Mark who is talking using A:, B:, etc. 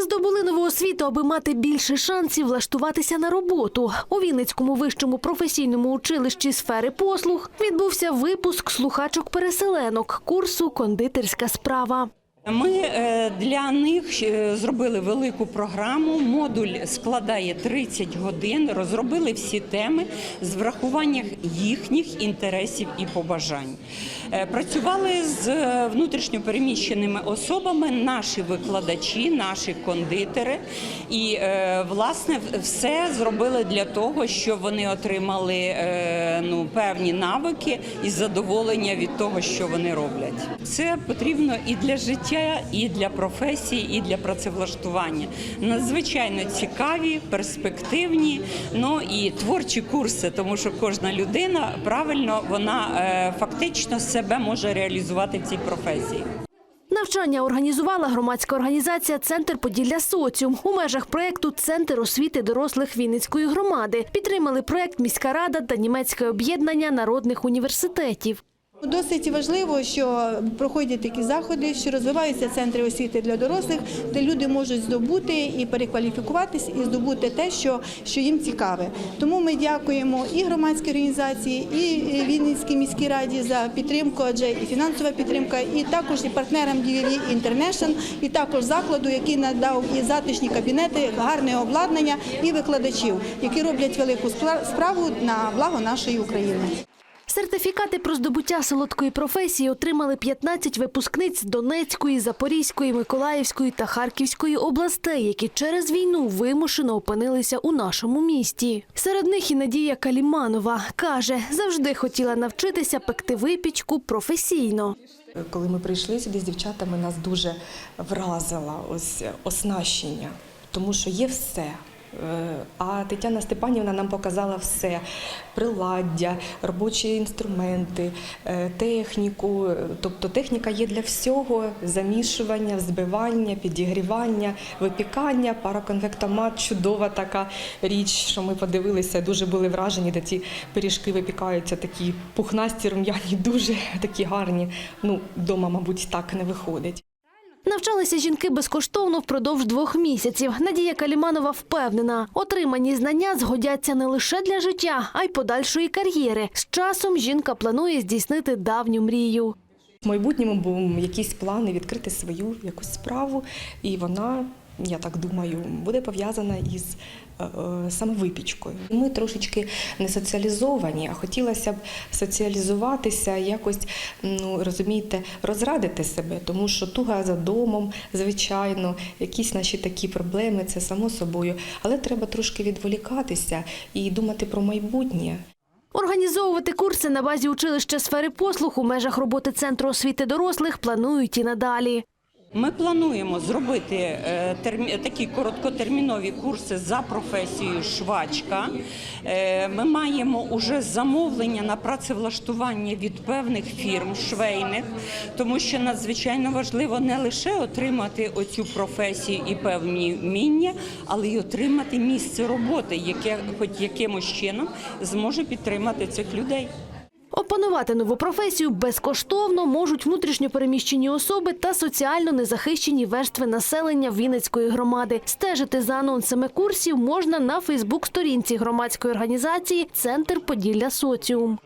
A: Здобули нову освіту, аби мати більше шансів влаштуватися на роботу. У Вінницькому вищому професійному училищі сфери послуг відбувся випуск слухачок-переселенок курсу Кондитерська справа.
B: Ми е, для них е, зробили велику програму. Модуль складає 30 годин. Розробили всі теми з врахуванням їхніх інтересів і побажань. Е, Працювали з внутрішньопереміщеними особами наші викладачі, наші кондитери, і власне все зробили для того, щоб вони отримали ну певні навики і задоволення від того, що вони роблять. Це потрібно і для життя, і для професії, і для працевлаштування. Надзвичайно цікаві, перспективні, ну і творчі курси, тому що кожна людина правильно вона е, фактично себе може реалізувати в цій професії.
A: Навчання організувала громадська організація Центр Поділля Соціум у межах проєкту Центр освіти дорослих Вінницької громади. Підтримали проєкт міська рада та німецьке об'єднання народних університетів.
C: Досить важливо, що проходять такі заходи, що розвиваються центри освіти для дорослих, де люди можуть здобути і перекваліфікуватись, і здобути те, що, що їм цікаве. Тому ми дякуємо і громадській організації, і Вінницькій міській раді за підтримку, адже і фінансова підтримка, і також і партнерам DVV International, і також закладу, який надав і затишні кабінети, гарне обладнання і викладачів, які роблять велику спра- справу на благо нашої України.
A: Сертифікати про здобуття солодкої професії отримали 15 випускниць Донецької, Запорізької, Миколаївської та Харківської областей, які через війну вимушено опинилися у нашому місті. Серед них і Надія Каліманова каже, завжди хотіла навчитися пекти випічку професійно.
D: Коли ми прийшли сюди з дівчатами, нас дуже вразило ось оснащення, тому що є все. Е, А Тетяна Степанівна нам показала все: приладдя, робочі інструменти, е, техніку. Тобто техніка є для всього: замішування, взбивання, підігрівання, випікання, параконвектомат, чудова така річ, що ми подивилися, дуже були вражені, де ці пиріжки випікаються такі пухнасті, рум'яні, дуже такі гарні. Ну, вдома, мабуть, так не виходить.
A: Навчалися жінки безкоштовно впродовж двох місяців. Надія Каліманова впевнена, отримані знання згодяться не лише для життя, а й подальшої кар'єри. З часом жінка планує здійснити давню мрію.
D: В майбутньому був якісь плани відкрити свою якусь справу, і вона, я так думаю, буде пов'язана із е, е, саме випічкою. Ми трошечки не соціалізовані, а хотілося б соціалізуватися, якось ну розумієте, розрадити себе, тому що туга за домом, звичайно, якісь наші такі проблеми, це само собою. Але треба трошки відволікатися і думати про майбутнє.
A: Організовувати курси на базі училища сфери послуг у межах роботи Центру освіти дорослих планують і надалі.
B: Ми плануємо зробити е, такі короткотермінові курси за професією швачка. Е, Ми маємо уже замовлення на працевлаштування від певних фірм швейних, тому що надзвичайно важливо не лише отримати оцю професію і певні вміння, але й отримати місце роботи, яке хоч якимось чином зможе підтримати цих людей.
A: Опанувати нову професію безкоштовно можуть внутрішньопереміщені особи та соціально незахищені верстви населення Вінницької громади. Стежити за анонсами курсів можна на Фейсбук-сторінці громадської організації Центр Поділля Соціум.